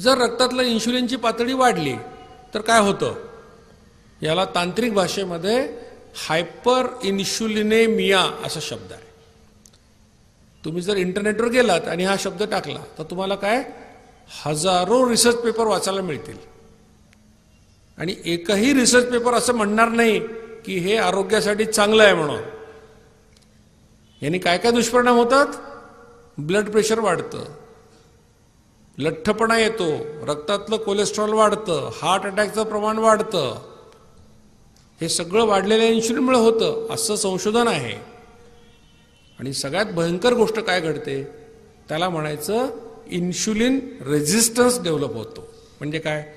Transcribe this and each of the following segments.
जर रक्तातलं इन्शुलिनची पातळी वाढली तर काय होतं? याला तांत्रिक भाषेमध्ये हायपर इन्शुलिनेमिया असा शब्द आहे. तुम्ही जर इंटरनेटवर गेलात आणि हा शब्द टाकला तर तुम्हाला काय? हजारो रिसर्च पेपर वाचायला मिळतील. आणि एकही रिसर्च पेपर असं म्हणणार नाही की हे आरोग्यासाठी चांगलं आहे म्हणून. यांनी काय काय दुष्परिणाम होतात? ब्लड प्रेशर वाढतं. लठ्ठपणा येतो रक्तातलं कोलेस्ट्रॉल वाढतं हार्ट अटॅकचं प्रमाण वाढतं. हे सगळं वाढलेल्या इन्शुलिनमुळे होतं असं संशोधन आहे. आणि सगळ्यात भयंकर गोष्ट काय घडते? त्याला म्हणायचं इन्शुलिन रेझिस्टन्स डेव्हलप होतो. म्हणजे काय?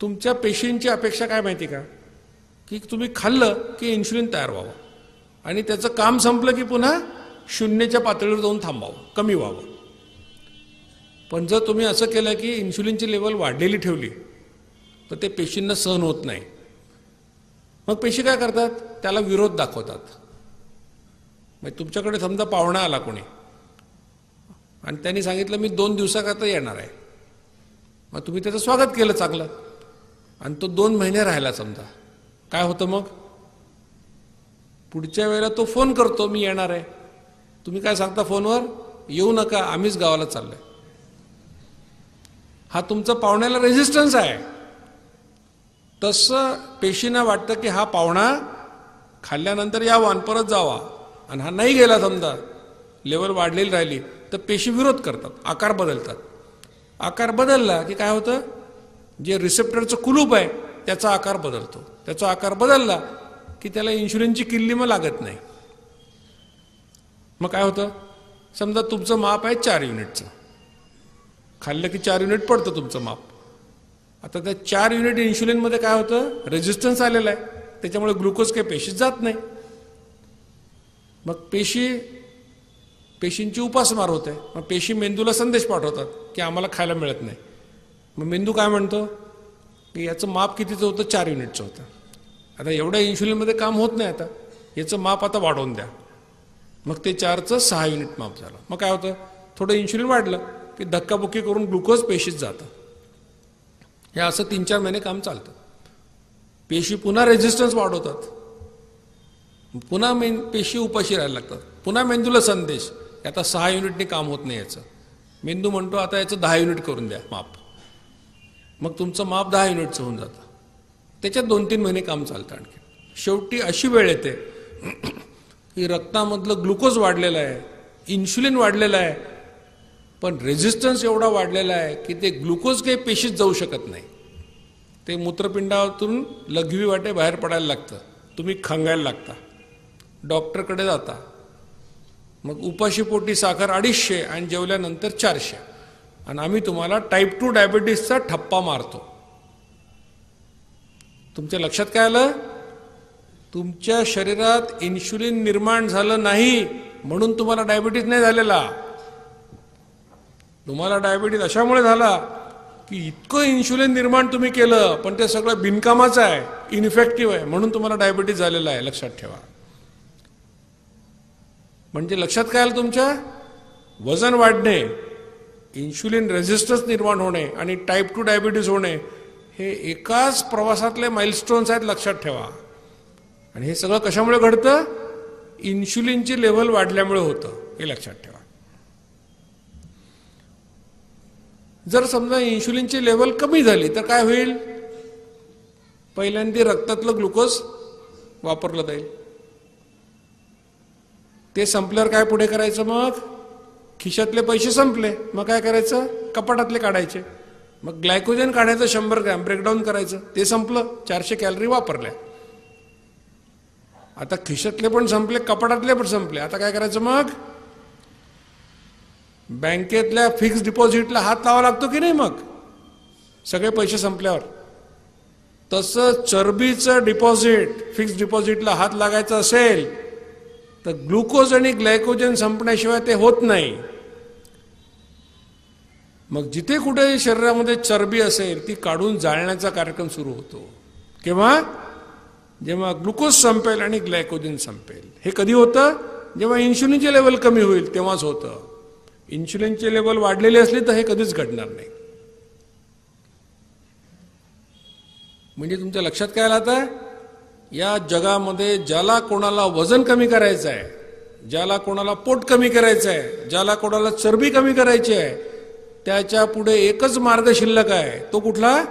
तुमच्या पेशींची अपेक्षा काय माहिती का? की तुम्ही खाल्लं की इन्शुलिन तयार व्हावं. आणि त्याचं काम संपलं की पुन्हा शून्यच्या पातळीवर जाऊन थांबावं कमी व्हावं. पण जर तुम्ही असं केलं की इन्शुलिनची लेवल वाढलेली ठेवली तर ते पेशींना सहन होत नाही. मग पेशी काय करतात? त्याला विरोध दाखवतात. मग तुमच्याकडे समजा पाहुणा आला कोणी आणि त्यांनी सांगितलं मी दोन दिवसाकरता येणार आहे. मग तुम्ही त्याचं स्वागत केलं चांगलं. आणि तो दोन महिने राहिला समजा. काय होतं मग? पुढच्या वेळेला तो फोन करतो मी येणार आहे. तुम्ही काय सांगता फोनवर? येऊ नका आम्हीच गावाला चाललोय. हा तुमचा पाहुण्याला रेझिस्टन्स आहे. तसं पेशींना वाटतं की हा पाहुणा खाल्ल्यानंतर यावा आणि परत जावा. आणि हा नाही गेला समजा लेवल वाढलेली राहिली तर पेशी विरोध करतात आकार बदलतात. आकार बदलला की काय होतं? जे रिसेप्टरचं कुलूप आहे त्याचा आकार बदलतो. त्याचा आकार बदलला की त्याला इन्शुरन्सची किल्ली मग लागत नाही. मग काय होतं? समजा तुमचं माप आहे चार युनिटचं खाल्लं की चार युनिट पडतं तुमचं माप. आता त्या चार युनिट इन्शुलिनमध्ये काय होतं? रेजिस्टन्स आलेला आहे. त्याच्यामुळे ग्लुकोज काही पेशीत जात नाही. मग पेशी पेशींची उपासमार होते. मग पेशी मेंदूला संदेश पाठवतात की आम्हाला खायला मिळत नाही. मग मेंदू काय म्हणतो? की याचं माप कितीचं होतं? चार युनिटचं होतं. आता एवढ्या इन्शुलिनमध्ये काम होत नाही आता. याचं माप आता वाढवून द्या. मग ते चारचं सहा युनिट माप झालं. मग काय होतं? थोडं इन्शुलिन वाढलं. की धक्काबुक्की करून ग्लुकोज पेशीत जातं. हे असं तीन चार महिने काम चालतं. पेशी पुन्हा रेझिस्टन्स वाढवतात. पुन्हा मेन पेशी उपाशी राहायला लागतात. पुन्हा मेंदूला संदेश. आता सहा युनिटने काम होत नाही याचं. मेंदू म्हणतो आता याचं दहा युनिट करून द्या माप. मग तुमचं माप दहा युनिटचं होऊन जातं. त्याच्यात दोन तीन महिने काम चालतं आणखी. शेवटी अशी वेळ येते की रक्तामधलं ग्लुकोज वाढलेलं आहे इन्शुलिन वाढलेलं आहे पण रेझिस्टन्स एवढा वाढलेला आहे की ते ग्लुकोज काही पेशीत जाऊ शकत नाही. ते मूत्रपिंडातून लघवी वाटे बाहेर पडायला लागतं. तुम्ही खंगायला लागता. डॉक्टरकडे जाता. मग उपाशीपोटी साखर अडीचशे आणि जेवल्यानंतर चारशे. आणि आम्ही तुम्हाला टाईप टू डायबिटीसचा ठप्पा मारतो. तुमच्या लक्षात काय आलं? तुमच्या शरीरात इन्शुलिन निर्माण झालं नाही म्हणून तुम्हाला डायबिटीस नाही झालेला. तुम्हाला डायबिटीस अशामुळे झाला की इतकं इन्शुलिन निर्माण तुम्ही केलं पण ते सगळं बिनकामाचं आहे इन्फेक्टिव्ह आहे म्हणून तुम्हाला डायबिटीस झालेला आहे लक्षात ठेवा. म्हणजे लक्षात काय आलं तुमच्या? वजन वाढणे इन्शुलिन रेझिस्टन्स निर्माण होणे आणि टाईप टू डायबिटीस होणे हे एकाच प्रवासातले माइलस्टोन्स आहेत लक्षात ठेवा. आणि हे सगळं कशामुळे घडतं? इन्शुलिनची लेवल वाढल्यामुळे होतं हे लक्षात ठेवा. जर समजा इन्शुलिनची लेवल कमी झाली तर काय होईल? पहिल्यांदा रक्तातलं ग्लुकोज वापरलं जाईल. ते संपल्यावर काय पुढे करायचं मग? खिशातले पैसे संपले. मग काय करायचं? कपाटातले काढायचे. मग ग्लायकोजन काढायचं शंभर ग्रॅम ब्रेकडाऊन करायचं. ते संपलं. चारशे कॅलरी वापरल्या. आता खिशातले पण संपले कपाटातले पण संपले. आता काय करायचं मग? बँकेतल्या फिक्स डिपॉझिटला हात लावा लागतो की नाही मग? सगळे पैसे संपल्यावर. तसं चरबीचं डिपॉझिट फिक्स डिपॉझिटला हात लागायचा असेल तर ग्लुकोज आणि ग्लायकोजन संपण्याशिवाय ते होत नाही. मग जिथे कुठे शरीरामध्ये चरबी असेल ती काढून जाळण्याचा कार्यक्रम सुरू होतो. केव्हा? जेव्हा ग्लुकोज संपेल आणि ग्लायकोजन संपेल. हे कधी होतं? जेव्हा इन्शुलिनचे लेवल कमी होईल तेव्हाच होतं. इन्शुलिनचे लेवल वाढलेले असले तर हे कधीच घडणार नाही. म्हणजे तुमच्या लक्षात काय आलं आता? या जगामध्ये ज्याला कोणाला वजन कमी करायचं आहे ज्याला कोणाला पोट कमी करायचं आहे ज्याला कोणाला चरबी कमी करायची आहे त्याच्या पुढे एकच मार्ग शिल्लक आहे. तो कुठला?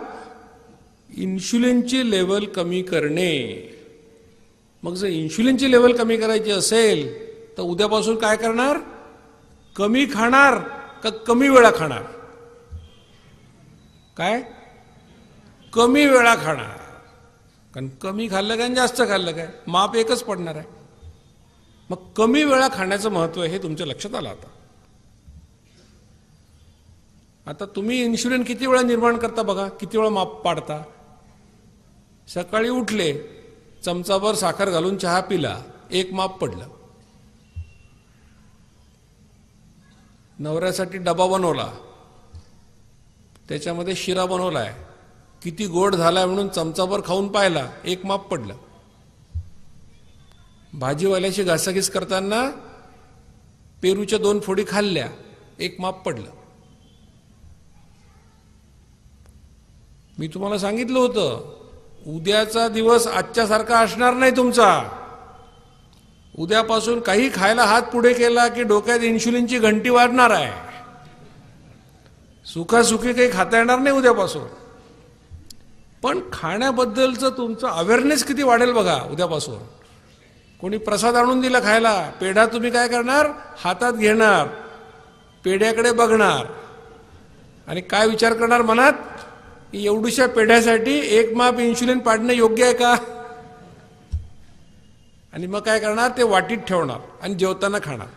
इन्शुलिनची लेवल कमी करणे. मग जर इन्शुलिनची लेवल कमी करायची असेल तर उद्यापासून काय करणार? कमी खाणार का कमी वेळा खाणार? काय? कमी वेळा खाणार. कारण कमी खाल्लं काय आणि जास्त खाल्लं काय? माप एकच पडणार आहे. मग कमी वेळा खाण्याचं महत्त्व हे तुमच्या लक्षात आलं आता. आता तुम्ही इन्शुलिन किती वेळा निर्माण करता बघा? किती वेळा माप पाडता? सकाळी उठले चमचाभर साखर घालून चहा पिला एक माप पडलं. नवऱ्यासाठी डबा बनवला. त्याच्यामध्ये शिरा बनवलाय. किती गोड झालाय म्हणून चमचाभर खाऊन पाहिला. एक माप पडलं. भाजीवाल्याची घासाघीस करताना पेरूच्या दोन फोडी खाल्ल्या. एक माप पडलं. मी तुम्हाला सांगितलं होतं उद्याचा दिवस आजच्यासारखा असणार नाही तुमचा. उद्यापासून काही खायला हात पुढे केला की डोक्यात इन्शुलिनची घंटी वाढणार आहे. सुखासुखी काही खाता येणार नाही उद्यापासून. पण खाण्याबद्दलचं तुमचं अवेअरनेस किती वाढेल बघा उद्यापासून. कोणी प्रसाद आणून दिला खायला पेढा तुम्ही काय करणार? हातात घेणार. पेढ्याकडे बघणार. आणि काय विचार करणार मनात? एवढीशा पेढ्यासाठी एक माप इन्शुलिन पाडणं योग्य आहे का? आणि मग काय करणार? ते वाटीत ठेवणार आणि जेवताना खाणार.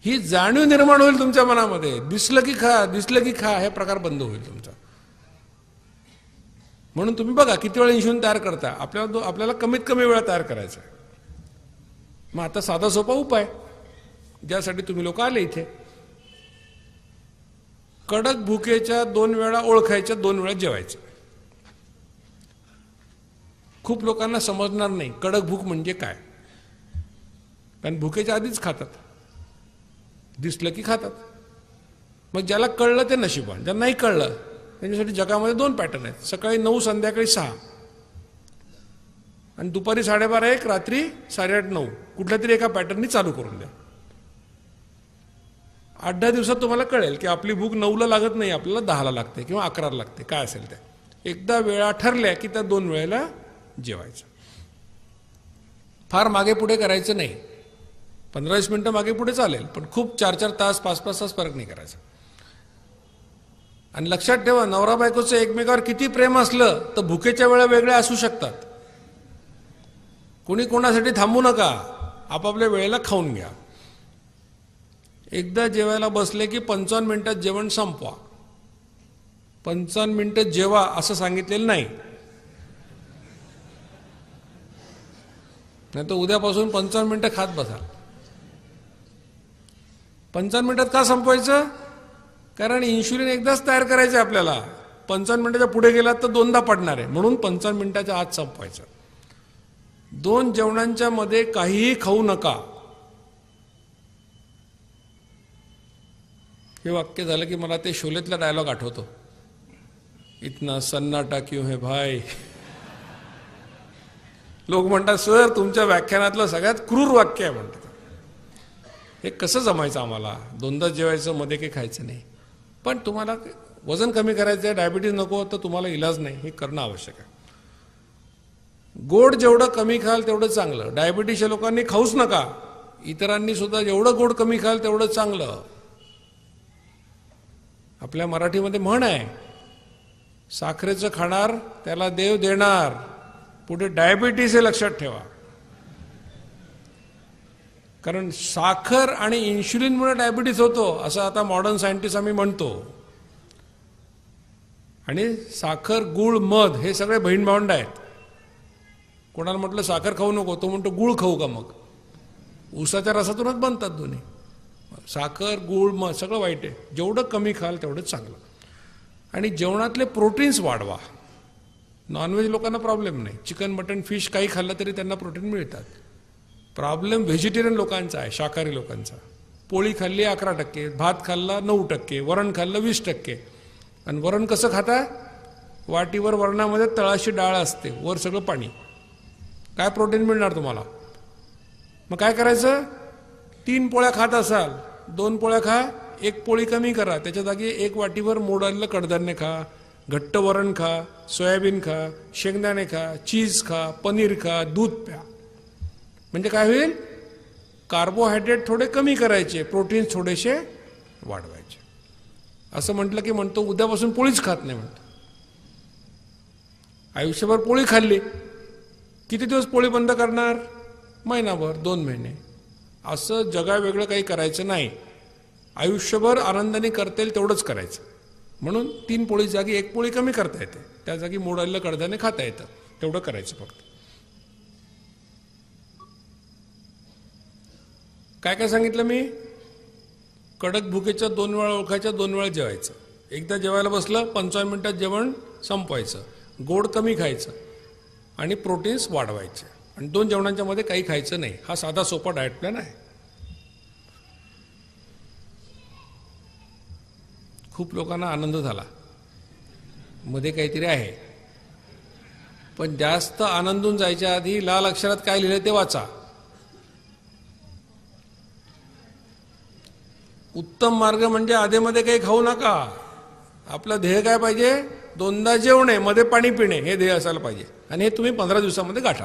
ही जाणीव निर्माण होईल तुमच्या मनामध्ये. दिसलं की खा दिसलं की खा हे प्रकार बंद होईल तुमचा. म्हणून तुम्ही बघा किती वेळ इन्शुरन्स तयार करता? आपल्याला आपल्याला कमीत कमी वेळा तयार करायचा आहे. मग आता साधा सोपा उपाय. ज्यासाठी तुम्ही लोक आले इथे. कडक भुकेच्या दोन वेळा ओळखायच्या दोन वेळा जेवायचं. खूप लोकांना समजणार नाही कडक भूक म्हणजे काय. कारण भुकेच्या आधीच खातात. दिसलं की खातात. मग ज्याला कळलं ते नशिबान ज्यांना नाही कळलं त्यांच्यासाठी जगामध्ये दोन पॅटर्न आहेत. सकाळी नऊ संध्याकाळी सहा. आणि दुपारी साडेबारा एक रात्री साडेआठ नऊ. कुठल्या तरी एका पॅटर्ननी चालू करून द्या. आठ दहा दिवसात तुम्हाला कळेल की आपली भूक नऊला लागत नाही आपल्याला दहाला लागते किंवा अकराला लागते. काय असेल ते. एकदा वेळा ठरल्या की त्या दोन वेळेला जेवायचं. फार मागे पुढे करायचं नाही. पंधरा वीस मिनटं मागे पुढे चालेल पण खूप चार चार तास पाच पाच तास फरक नाही करायचा. आणि लक्षात ठेवा नवरा बायकोचं एकमेकावर किती प्रेम असलं तर भुकेच्या वेळा वेगळ्या असू शकतात. कोणी कोणासाठी थांबू नका आपापल्या वेळेला खाऊन घ्या. एकदा जेवायला बसले की पंचावन्न मिनिटात जेवण संपवा. पंचावन्न मिनिटं जेवा असं सांगितलेलं नाही. नाही तर उद्यापासून पंचावन्न मिनिटं खात बसा. पंचावन्न मिनिटात का संपवायचं? कारण इन्शुलिन एकदाच तयार करायचं आहे आपल्याला. पंचावन्न मिनिटाच्या पुढे गेलात तर दोनदा पडणार आहे. म्हणून पंचावन्न मिनिटाच्या आत संपवायचं. दोन जेवणांच्या मध्ये काहीही खाऊ नका. हे वाक्य झालं की मला ते शोलेतला डायलॉग आठवतो. इतना सन्नाटा क्यों है भाई? लोक म्हणतात सर तुमच्या व्याख्यानातलं सगळ्यात क्रूर वाक्य आहे म्हणतात. हे कसं जमायचं आम्हाला? दोनदा जेवायचं मध्ये काही खायचं नाही. पण तुम्हाला वजन कमी करायचं आहे डायबिटीज नको तर तुम्हाला इलाज नाही. हे करणं आवश्यक आहे. गोड जेवढं कमी खाल तेवढं चांगलं. डायबिटीसच्या लोकांनी खाऊच नका. इतरांनी सुद्धा जेवढं गोड कमी खाल तेवढं चांगलं. आपल्या मराठीमध्ये म्हण आहे साखरेचं खाणार त्याला देव देणार. पुढे डायबिटीस हे लक्षात ठेवा. कारण साखर आणि इन्शुलिनमुळे डायबिटीस होतो असं आता मॉडर्न सायंटिस्ट आम्ही म्हणतो. आणि साखर गुळ मध हे सगळे बहीण भावंड आहेत. कोणाला म्हटलं साखर खाऊ नको तो म्हणतो गुळ खाऊ का मग? ऊसाच्या रसातूनच बनतात दोन्ही. साखर गुळ मध सगळं वाईट आहे. जेवढं कमी खाल तेवढंच चांगलं. आणि जेवणातले प्रोटीन्स वाढवा. नॉनव्हेज लोकांना प्रॉब्लेम नाही. चिकन मटन फिश काही खाल्लं तरी त्यांना प्रोटीन मिळतात. प्रॉब्लेम व्हेजिटेरियन लोकांचा आहे शाकाहारी लोकांचा. पोळी खाल्ली अकरा टक्के भात खाल्ला नऊ टक्के वरण खाल्लं वीस टक्के. आणि वरण कसं खाता? वाटीवर वरणामध्ये तळाशी डाळ असते वर सगळं पाणी. काय प्रोटीन मिळणार तुम्हाला? मग काय करायचं? तीन पोळ्या खात असाल दोन पोळ्या खा एक पोळी कमी करा. त्याच्या जागी एक वाटीवर मोडलेलं कडधान्य खा. घट्ट वरण खा सोयाबीन खा शेंगदाणे खा चीज खा पनीर खा दूध प्या. म्हणजे काय होईल? कार्बोहायड्रेट थोडे कमी करायचे प्रोटीन्स थोडेसे वाढवायचे. असं म्हटलं की म्हणतो उद्यापासून पोळीच खात नाही म्हणतो. आयुष्यभर पोळी खाल्ली. किती दिवस पोळी बंद करणार? महिनाभर दोन महिने. असं जगावेगळं काही करायचं नाही. आयुष्यभर आनंदाने करता येईल तेवढंच करायचं. म्हणून तीन पोळी जागी एक पोळी कमी करता येते. त्या जागी मोडायला कडधान्य खाता येतं. तेवढं करायचं फक्त. काय काय सांगितलं मी? कडक भुकेच्या दोन वेळा ओळखायच्या दोन वेळा जेवायचं. एकदा जेवायला बसलं पंचावन्न मिनिटात जेवण संपवायचं. गोड कमी खायचं. आणि प्रोटीन्स वाढवायचे. आणि दोन जेवणांच्या मध्ये काही खायचं नाही. हा साधा सोपा डाएट प्लॅन आहे. खूप लोकांना आनंद झाला. मध्ये काहीतरी आहे. पण जास्त आनंदून जायच्या आधी लाल अक्षरात काय लिहिलं ते वाचा. उत्तम मार्ग म्हणजे आधेमध्ये काही खाऊ नका. आपलं ध्येय काय पाहिजे? दोनदा जेवणे मध्ये पाणी पिणे हे ध्येय असायला पाहिजे. आणि हे तुम्ही पंधरा दिवसामध्ये गाठा.